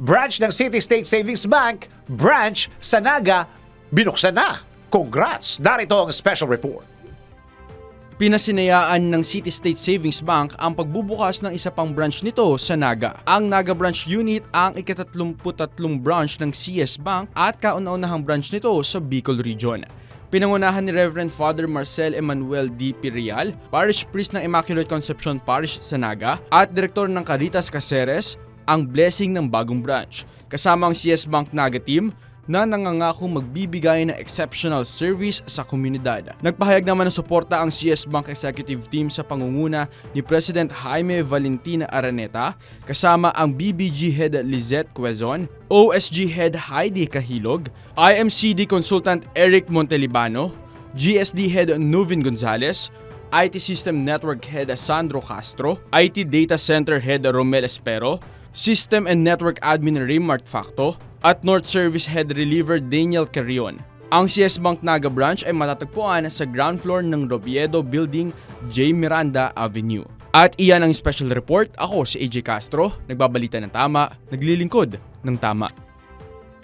branch ng City State Savings Bank, branch sa Naga, binuksan na. Congrats! Narito ang special report. Pinasinayaan ng City State Savings Bank ang pagbubukas ng isa pang branch nito sa Naga. Ang Naga Branch Unit ang ikatatlumputatlong branch ng CS Bank at kauna-unahang branch nito sa Bicol Region. Pinangunahan ni Reverend Father Marcel Emmanuel D. Pirial, Parish Priest ng Immaculate Conception Parish sa Naga, at Direktor ng Caritas Caceres, ang blessing ng bagong branch. Kasama ang CS Bank Naga team, na nangangako magbibigay ng exceptional service sa komunidad. Nagpahayag naman ng suporta ang CS Bank Executive Team sa pangunguna ni President Jaime Valentina Araneta, kasama ang BBG Head Lizette Quezon, OSG Head Heidi Kahilog, IMCD Consultant Eric Montelibano, GSD Head Nuvin Gonzalez, IT System Network Head Sandro Castro, IT Data Center Head Romel Espero, System and Network Admin Raymart Facto, at North Service Head Reliever Daniel Carrion. Ang CS Bank Naga branch ay matatagpuan sa ground floor ng Robiedo Building, J. Miranda Avenue. At iyan ang special report. Ako si AJ Castro, nagbabalita ng tama, naglilingkod ng tama.